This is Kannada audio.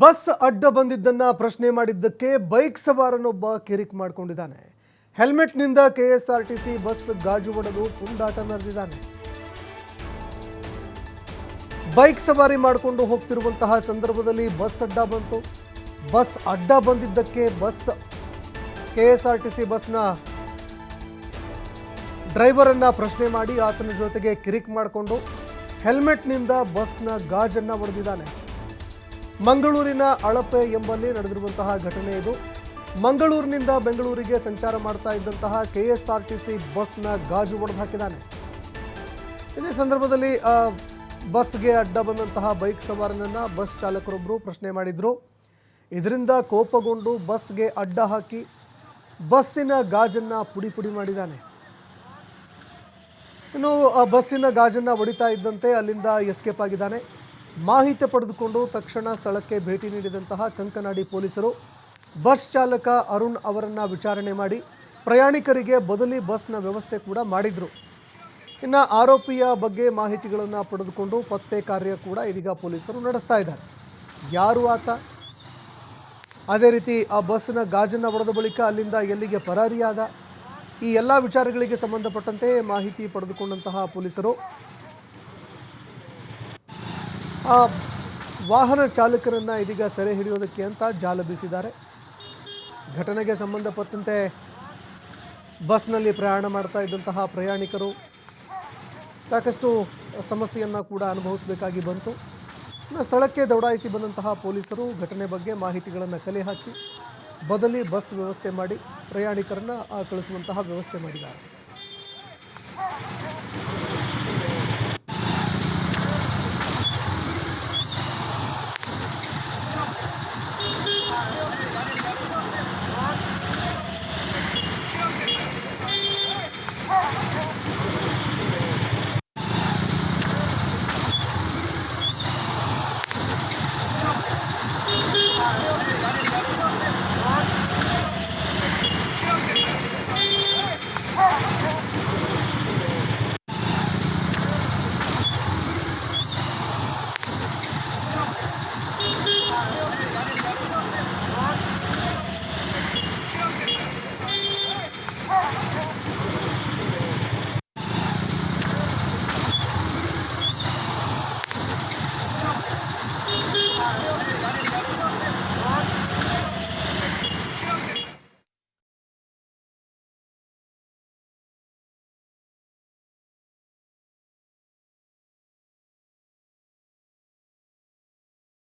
ಬಸ್ ಅಡ್ಡ ಬಂದಿದ್ದನ್ನ ಪ್ರಶ್ನೆ ಮಾಡಿದ್ದಕ್ಕೆ ಬೈಕ್ ಸವಾರನೊಬ್ಬ ಕಿರಿಕ್ ಮಾಡಿಕೊಂಡಿದ್ದಾನೆ. ಹೆಲ್ಮೆಟ್ನಿಂದ ಕೆಎಸ್ಆರ್ಟಿಸಿ ಬಸ್ ಗಾಜು ಒಡೆದು ಪುಂಡಾಟ ನಡೆದಿದ್ದಾನೆ. ಬೈಕ್ ಸವಾರಿ ಮಾಡಿಕೊಂಡು ಹೋಗ್ತಿರುವಂತಹ ಸಂದರ್ಭದಲ್ಲಿ ಬಸ್ ಅಡ್ಡ ಬಂತು. ಬಸ್ ಅಡ್ಡ ಬಂದಿದ್ದಕ್ಕೆ ಬಸ್ ಕೆಎಸ್ಆರ್ಟಿಸಿ ಬಸ್ನ ಡ್ರೈವರನ್ನು ಪ್ರಶ್ನೆ ಮಾಡಿ ಆತನ ಜೊತೆಗೆ ಕಿರಿಕ್ ಮಾಡಿಕೊಂಡು ಹೆಲ್ಮೆಟ್ನಿಂದ ಬಸ್ನ ಗಾಜನ್ನು ಹೊಡೆದಿದ್ದಾನೆ ಮಂಗಳೂರಿನ ಅಳಪೆ ಎಂಬಲ್ಲಿ ನಡೆದಿರುವಂತಹ ಘಟನೆ ಇದು. ಮಂಗಳೂರಿನಿಂದ ಬೆಂಗಳೂರಿಗೆ ಸಂಚಾರ ಮಾಡ್ತಾ ಇದ್ದಂತಹ K S R T C ಬಸ್ನ ಗಾಜು ಒಡೆದು ಹಾಕಿದ್ದಾನೆ. ಇದೇ ಸಂದರ್ಭದಲ್ಲಿ ಬಸ್ಗೆ ಅಡ್ಡ ಬಂದಂತಹ ಬೈಕ್ ಸವಾರನನ್ನ ಬಸ್ ಚಾಲಕರೊಬ್ಬರು ಪ್ರಶ್ನೆ ಮಾಡಿದ್ರು. ಇದರಿಂದ ಕೋಪಗೊಂಡು ಬಸ್ಗೆ ಅಡ್ಡ ಹಾಕಿ ಬಸ್ಸಿನ ಗಾಜನ್ನು ಪುಡಿ ಪುಡಿ ಮಾಡಿದ್ದಾನೆ. ಇನ್ನು ಬಸ್ಸಿನ ಗಾಜನ್ನು ಹೊಡಿತಾ ಇದ್ದಂತೆ ಅಲ್ಲಿಂದ ಎಸ್ಕೇಪ್ ಆಗಿದ್ದಾನೆ. ಮಾಹಿತಿ ಪಡೆದುಕೊಂಡು ತಕ್ಷಣ ಸ್ಥಳಕ್ಕೆ ಭೇಟಿ ನೀಡಿದಂತಹ ಕಂಕನಾಡಿ ಪೊಲೀಸರು. ಬಸ್ ಚಾಲಕ ಅರುಣ್ ಅವರನ್ನು ವಿಚಾರಣೆ ಮಾಡಿ ಪ್ರಯಾಣಿಕರಿಗೆ ಬದಲಿ ಬಸ್ನ ವ್ಯವಸ್ಥೆ ಕೂಡ ಮಾಡಿದರು. ಇನ್ನು ಆರೋಪಿಯ ಬಗ್ಗೆ ಮಾಹಿತಿಗಳನ್ನು ಪಡೆದುಕೊಂಡು ಪತ್ತೆ ಕಾರ್ಯ ಕೂಡ ಇದೀಗ ಪೊಲೀಸರು ನಡೆಸ್ತಾ ಇದ್ದಾರೆ. ಯಾರು ಆತ? ಅದೇ ರೀತಿ ಆ ಬಸ್ನ ಗಾಜನ್ನು ಹೊಡೆದ ಬಳಿಕ ಅಲ್ಲಿಂದ ಎಲ್ಲಿಗೆ ಪರಾರಿಯಾದ? ಈ ಎಲ್ಲ ವಿಚಾರಗಳಿಗೆ ಸಂಬಂಧಪಟ್ಟಂತೆ ಮಾಹಿತಿ ಪಡೆದುಕೊಂಡಂತಹ ಪೊಲೀಸರು ಆ ವಾಹನ ಚಾಲಕರನ್ನು ಇದೀಗ ಸೆರೆ ಹಿಡಿಯೋದಕ್ಕೆ ಅಂತ ಜಾಲ ಬೀಸಿದ್ದಾರೆ. ಘಟನೆಗೆ ಸಂಬಂಧಪಟ್ಟಂತೆ ಬಸ್ನಲ್ಲಿ ಪ್ರಯಾಣ ಮಾಡ್ತಾ ಇದ್ದಂತಹ ಪ್ರಯಾಣಿಕರು ಸಾಕಷ್ಟು ಸಮಸ್ಯೆಯನ್ನು ಕೂಡ ಅನುಭವಿಸಬೇಕಾಗಿ ಬಂತು. ಸ್ಥಳಕ್ಕೆ ದೌಡಾಯಿಸಿ ಬಂದಂತಹ ಪೊಲೀಸರು ಘಟನೆ ಬಗ್ಗೆ ಮಾಹಿತಿಗಳನ್ನು ಕಲೆ ಹಾಕಿ ಬದಲಿ ಬಸ್ ವ್ಯವಸ್ಥೆ ಮಾಡಿ ಪ್ರಯಾಣಿಕರನ್ನು ಕಳಿಸುವಂತಹ ವ್ಯವಸ್ಥೆ ಮಾಡಿದ್ದಾರೆ.